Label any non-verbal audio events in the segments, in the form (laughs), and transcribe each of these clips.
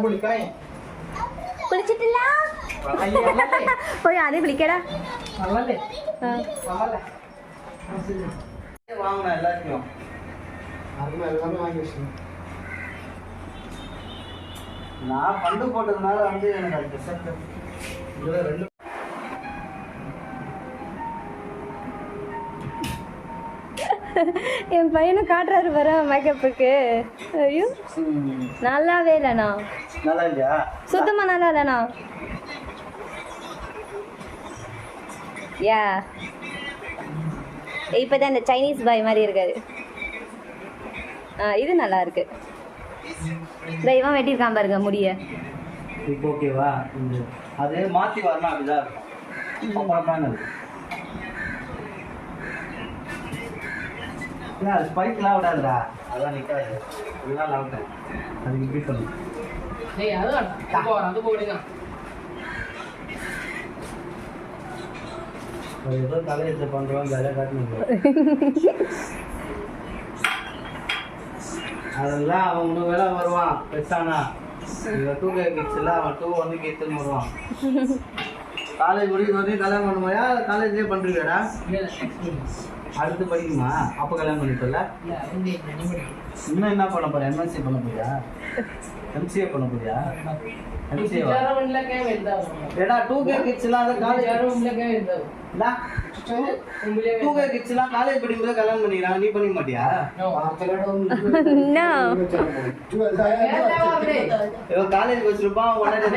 കുളിക്കാൻ കുളിച്ചിട്ടില്ല (laughs) വെള്ളല്ലേ പോയി ആദ്യം വിളിക്കടാ വെള്ളല്ലേ ആ. വെള്ളല്ലേ வாங்கினேன் எல்லாத்தையும் അത് എല്ലാമേ വാങ്ങി വെച്ചു நான் பண்டு போட்டதுனால வந்து எனக்கு அது ரிசல்ட் இதுல ரெண்டு என் பையனை காட்டுறாரு வர மேக்கப்புக்கு ஐயோ ம், நல்லாவே இல்லைண்ணா நல்லா இல்லையா? சுத்தமாக நல்லா இல்லைண்ணா யா இப்போதான் இந்த சைனீஸ் பாய் மாதிரி இருக்காரு. ஆ இது நல்லா இருக்கு. தெய்வம் வெட்டியிருக்கான் பாருங்க முடிய. இப்போ ஓகேவா அது மாத்தி வரணும் அப்படிதான் இருக்கும். அப்புறம் தான் ஸ்பைக்லாம் விடாதுடா. அதான் நிற்காது இதெல்லாம் லவுட்டேன் அதுக்கு இப்படி சொல்லணும். ഏയ് അത് വേണ്ട അത് പോരാ അത് പോടുക அது ஏதோ தலையெழுத்து பண்ணுறோம் ஜாலியாக காட்டணும் அதெல்லாம் அவன் மூணு வேலை வருவான் பெருசானா இவன் டூ கே கிட்ஸில் அவன் டூ ஒன்று கேத்துன்னு வருவான் காலேஜ் முடிக்கும் போதே கல்யாணம் பண்ணுமாயா காலேஜ்லேயே பண்ணுறீங்கடா அடுத்து படிக்குமா அப்போ கல்யாணம் பண்ணிட்டல இன்னும் என்ன பண்ண போற? எம்எஸ்சி பண்ண போறியா? எம்சிஏ பண்ண போறியா? ஏடா டூ கே கிட்ஸ்லாம் அதை காலேஜ் டூ கே கிட்ஸ்லாம் காலேஜ் படிக்கும்போது கல்யாணம் பண்ணிக்கிறாங்க. நீ பண்ணிக்க மாட்டியா? காலேஜ் வச்சிருப்பான் உடனே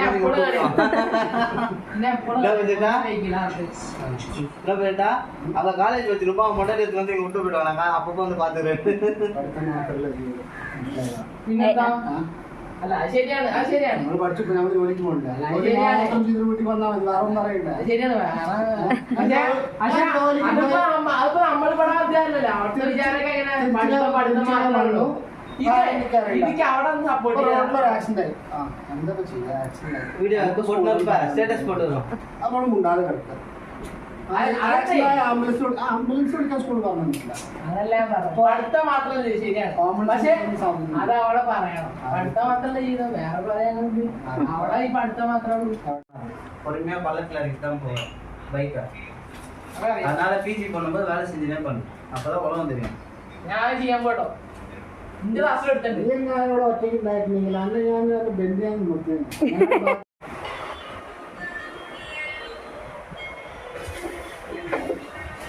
அவன் காலேஜ் வச்சிருப்பான் அவன் மொட்டை எடுத்து வந்து இங்க விட்டு போயிடுவாங்க அப்பப்போ வந்து பாத்துக்கிறேன் പിന്നെന്താ അല്ല അത് ശരിയാണ് അത് ശരിയാണ് നമ്മൾ പഠിച്ചപ്പോ നമ്മൾ ജോലിക്ക് പോകണ്ട അത് ശരിയാണ്. മാത്രം ചെയ്ത് വീട്ടിൽ വന്നാൽ മതി വേറെ ഒന്നും അറിയണ്ട അത് ശരിയാണ് വേറെ പക്ഷേ പക്ഷേ അതിപ്പോ നമ്മ- അതിപ്പോ നമ്മളിവിടെ അധ്യാപനമല്ല അവിടുത്തെ വിചാരമൊക്കെ എങ്ങനെ പഠിത്തം പഠിത്തം മാത്രമേ ഇത് ഇതിക്ക് അവിടെ ഒന്ന് സപ്പോർട്ട് റോഡിലൊരു ആക്സിഡന്റ് ആയി അതല്ല ഞാൻ പറഞ്ഞത് പഠിത്തം മാത്രമല്ല ഇത് ശരിയാണ് Common പക്ഷെ sense സാധനം. അത് അവിടെ പറയണം പഠിത്തം മാത്രമല്ല ചെയ്തത് വേറെ പറയാനുണ്ട് അവിടെ ഈ പഠിത്തം മാത്രമേ ഉള്ളൂ பொறுமையா பள்ளத்துல இறக்கி தான் போவேன் பைக்கை അതറിയാം. அதனால பிஜி பண்ணும்போது வேலை செஞ்சுனே பண்ணு அப்பதான் உலகம் தெரியும் ഞാൻ അത് ചെയ്യാൻ പോട്ടോ എന്റെ ക്ലാസ്സിൽ എടുത്തിട്ടുണ്ട് ഇല്ലെങ്കിൽ ഞാനിവിടെ ഒറ്റയ്ക്ക് ഉണ്ടായിരുന്നെങ്കിൽ അന്ന് ഞാൻ ബെന്തിയാൻ നോക്കിയാണ്